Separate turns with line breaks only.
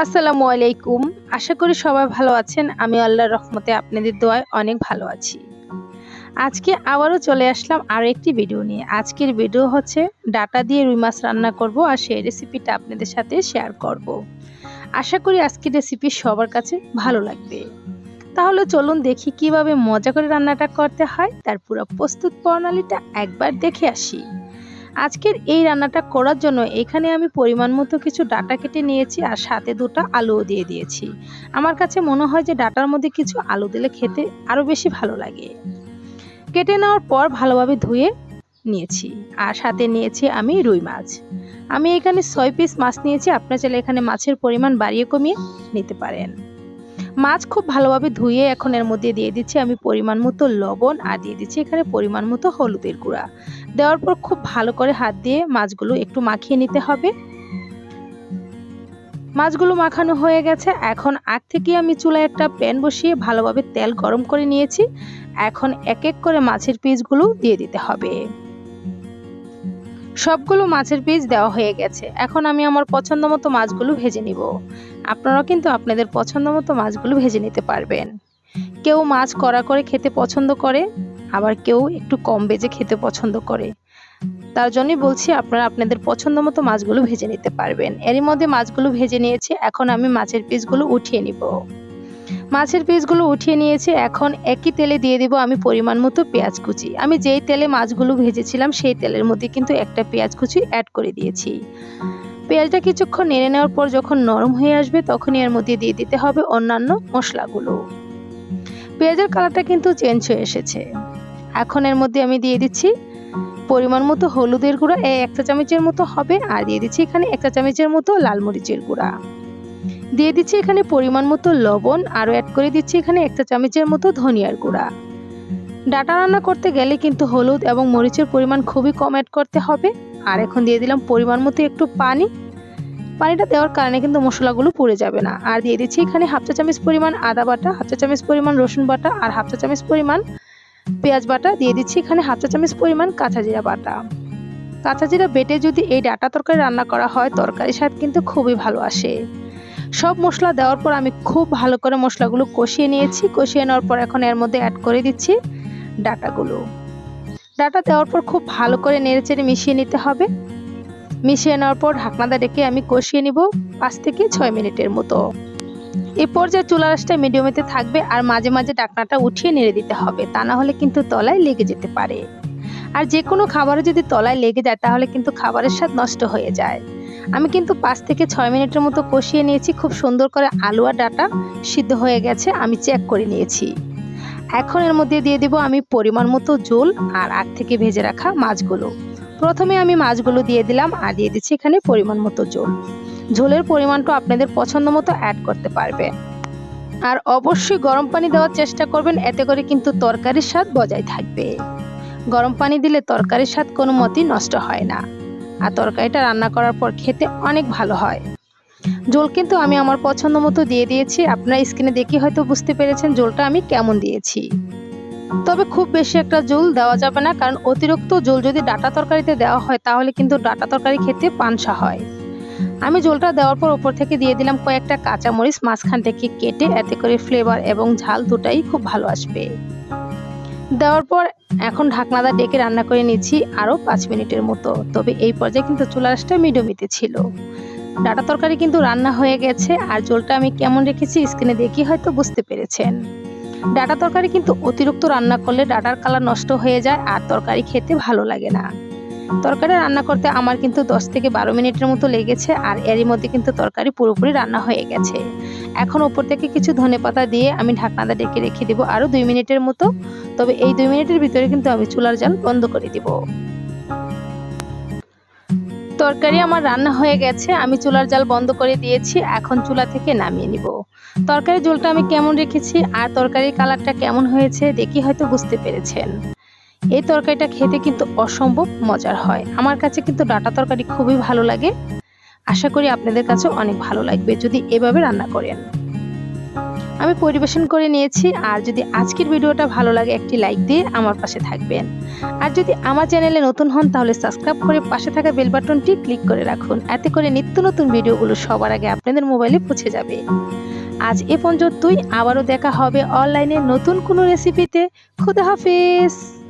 আসসালামু আলাইকুম। আশা করি সবাই ভালো আছেন। আমি আল্লাহর রহমতে আপনাদের দোয়ায় অনেক ভালো আছি। আজকে আবারও চলে আসলাম আরও একটি ভিডিও নিয়ে। আজকের ভিডিও হচ্ছে ডাটা দিয়ে রুই মাছ রান্না করব আর সেই রেসিপিটা আপনাদের সাথে শেয়ার করব। আশা করি আজকের রেসিপি সবার কাছে ভালো লাগবে। তাহলে চলুন দেখি কীভাবে মজা করে রান্নাটা করতে হয়। তার পুরো প্রস্তুত প্রণালীটা একবার দেখে আসি। আজকের এই রান্নাটা করার জন্য এখানে আমি পরিমাণ মতো কিছু ডাটা কেটে নিয়েছি আর সাথে দুটো আলুও দিয়ে দিয়েছি। আমার কাছে মনে হয় যে ডাটার মধ্যে কিছু আলু দিলে খেতে আরও বেশি ভালো লাগে। কেটে নেওয়ার পর ভালোভাবে ধুয়ে নিয়েছি আর সাথে নিয়েছি আমি রুই মাছ। আমি এখানে ছয় পিস মাছ নিয়েছি, আপনার চাইলে এখানে মাছের পরিমাণ বাড়িয়ে কমিয়ে নিতে পারেন। মাছ খুব ভালোভাবে ধুয়ে এখন এর মধ্যে দিয়ে দিচ্ছি আমি পরিমাণ মতো লবণ আর দিয়ে দিচ্ছি এখানে পরিমাণ মতো হলুদের গুঁড়া। দেওয়ার পর খুব ভালো করে হাত দিয়ে মাছগুলো একটু মাখিয়ে নিতে হবে। মাছগুলো মাখানো হয়ে গেছে। এখন আগ থেকে আমি চুলায় একটা প্যান বসিয়ে ভালোভাবে তেল গরম করে নিয়েছি। এখন এক এক করে মাছের পিসগুলো দিয়ে দিতে হবে। সবগুলো মাছের পিস দেওয়া হয়ে গেছে। এখন আমি আমার পছন্দ মতো মাছগুলো ভেজে নিব। আপনারাও কিন্তু আপনাদের পছন্দ মতো মাছগুলো ভেজে নিতে পারবেন। কেউ মাছ কড়া করে খেতে পছন্দ করে আবার কেউ একটু কম বেজে খেতে পছন্দ করে। তার জন্যই বলছি, আপনারা আপনাদের পছন্দ মতো মাছগুলো ভেজে নিতে পারবেন। এরই মধ্যে মাছগুলো ভেজে নিয়েছি, এখন আমি মাছের পিসগুলো উঠিয়ে নিব। মাছের পিসগুলো উঠিয়ে নিয়েছি, এখন একই তেলে দিয়ে দিব আমি পরিমাণ মতো পেঁয়াজ কুচি। আমি যেই তেলে মাছগুলো ভেজেছিলাম, সেই তেলের মধ্যে কিন্তু একটা পেঁয়াজ কুচি অ্যাড করে দিয়েছি। পেঁয়াজটা কিছুক্ষণ নেড়ে নেওয়ার পর যখন নরম হয়ে আসবে, তখনই এর মধ্যে দিয়ে দিতে হবে অন্যান্য মশলাগুলো। পেঁয়াজের কালারটা কিন্তু চেঞ্জ হয়ে এসেছে। এখন এর মধ্যে আমি দিয়ে দিচ্ছি পরিমাণ মতো হলুদের গুঁড়া এই একটা চামচের মতো হবে, আর দিয়ে দিচ্ছি এখানে একটা চামচের মতো লাল মরিচের গুঁড়া। দিয়ে দিচ্ছি এখানে পরিমাণ মতো লবণ, আরও অ্যাড করে দিচ্ছি এখানে একটা চামচের মতো ধনিয়ার গুঁড়া। ডাটা রান্না করতে গেলে কিন্তু হলুদ এবং মরিচের পরিমাণ খুবই কম অ্যাড করতে হবে। আর এখন দিয়ে দিলাম পরিমাণ মতো একটু পানি। পানিটা দেওয়ার কারণে কিন্তু মশলাগুলো পুড়ে যাবে না। আর দিয়ে দিচ্ছি এখানে হাফ চা চামচ পরিমাণ আদা বাটা, হাফ চা চামচ পরিমাণ রসুন বাটা, আর হাফ চা চামচ পরিমাণ পেঁয়াজ বাটা দিয়ে দিচ্ছি এখানে হাফ চা চামচ পরিমাণ কাঁচা জিরা বাটা। কাঁচা জিরা বেটে যদি এই ডাটা তরকারি রান্না করা হয়, তরকারির স্বাদ কিন্তু খুবই ভালো আসে। সব মশলা দেওয়ার পর আমি খুব ভালো করে মশলাগুলো কষিয়ে নিয়েছি। কষিয়ে নেওয়ার পর এখন এর মধ্যে অ্যাড করে দিচ্ছি ডাটাগুলো। ডাটা দেওয়ার পর খুব ভালো করে নেড়ে চেড়ে মিশিয়ে নিতে হবে। মিশিয়ে নেওয়ার পর ঢাকনাটা রেখে আমি কষিয়ে নিব পাঁচ থেকে ছয় মিনিটের মতো। এই পর্যায়ে চুলা মিডিয়ামেতে থাকবে আর মাঝে মাঝে ডাকনাটা উঠিয়ে নেড়ে দিতে হবে। তা না হলে কিন্তু তলায় লেগে যেতে পারে। আর যে কোনো খাবারে যদি তলায় লেগে যায়, তাহলে কিন্তু খাবারের স্বাদ নষ্ট হয়ে যায়। আমি কিন্তু পাঁচ থেকে ছয় মিনিটের মতো কষিয়ে নিয়েছি। খুব সুন্দর করে আলু আর ডাটা সিদ্ধ হয়ে গেছে, আমি চেক করে নিয়েছি। এখন এর মধ্যে দিয়ে দিব আমি পরিমাণ মতো জল আর আগ থেকে ভেজে রাখা মাছগুলো। প্রথমে আমি মাছগুলো দিয়ে দিলাম আর দিয়ে দিচ্ছি এখানে পরিমাণ মতো জল। ঝোলের পরিমাণটা আপনাদের পছন্দ মতো অ্যাড করতে পারবেন আর অবশ্যই গরম পানি দেওয়ার চেষ্টা করবেন, এতে করে কিন্তু তরকারির স্বাদ বজায় থাকবে। গরম পানি দিলে তরকারির স্বাদ কোনো মতেই নষ্ট হয় না। আর তরকারিটা রান্না করার পর খেতে অনেক ভালো হয়। জল কিন্তু আমি আমার পছন্দ মতো দিয়ে দিয়েছি। আপনারা স্ক্রিনে দেখে হয়তো বুঝতে পেরেছেন জলটা আমি কেমন দিয়েছি। তবে খুব বেশি একটা জল দেওয়া যাবে না, কারণ অতিরিক্ত জল যদি ডাটা তরকারিতে দেওয়া হয়, তাহলে কিন্তু ডাটা তরকারি খেতে পানসা হয়। আমি জলটা দেওয়ার পর ওপর থেকে দিয়ে দিলাম কয়েকটা কাঁচামরিচ, মাঝখান থেকে কেটে এতে করে ফ্লেভার এবং ঝাল দুটাই খুব ভালো আসবে। দেওয়ার পর এখন ঢাকনাদা ডেকে রান্না করে নিচ্ছি আরও পাঁচ মিনিটের মতো। তবে এই পর্যায়ে কিন্তু চুলাশটা মিডিয়ামিতে ছিল। ডাটা তরকারি কিন্তু রান্না হয়ে গেছে আর জলটা আমি কেমন রেখেছি স্ক্রিনে দেখি হয়তো বুঝতে পেরেছেন। ডাটা তরকারি কিন্তু অতিরিক্ত রান্না করলে ডাটার কালার নষ্ট হয়ে যায় আর তরকারি খেতে ভালো লাগে না। তরকারি রান্না করতে আমার কিন্তু দশ থেকে বারো মিনিটের মতো লেগেছে আর এরই মধ্যে কিন্তু তরকারি পুরোপুরি রান্না হয়ে গেছে। এখন ওপর থেকে কিছু ধনে পাতা দিয়ে আমি ঢাকনাটা ডেকে রেখে দিব আরও দুই মিনিটের মতো। তবে এই দুই মিনিটের ভিতরে কিন্তু আমি চুলার জাল বন্ধ করে দিব। তরকারি আমার রান্না হয়ে গেছে, আমি চুলার জাল বন্ধ করে দিয়েছি, এখন চুলা থেকে নামিয়ে নিব। তরকারি জলটা আমি কেমন রেখেছি আর তরকারির কালারটা কেমন হয়েছে দেখি হয়তো বুঝতে পেরেছেন। এই তরকারিটা খেতে কিন্তু অসম্ভব মজার হয়। আমার কাছে কিন্তু ডাটা তরকারি খুবই ভালো লাগে। আশা করি আপনাদের কাছে অনেক ভালো লাগবে যদি এভাবে রান্না করেন। আমি পরিবেশন করে নিয়েছি। আর যদি আজকের ভিডিওটা ভালো লাগে, একটি লাইক দিয়ে আমার পাশে থাকবেন। আর যদি আমার চ্যানেলে নতুন হন, তাহলে সাবস্ক্রাইব করে পাশে থাকা বেল বাটনটি ক্লিক করে রাখুন। এতে করে নিত্য নতুন ভিডিওগুলো সবার আগে আপনাদের মোবাইলে পৌঁছে যাবে। আজ এ পর্যন্তই। আবারও দেখা হবে অনলাইনে নতুন কোনো রেসিপিতে। খুদা হাফেজ!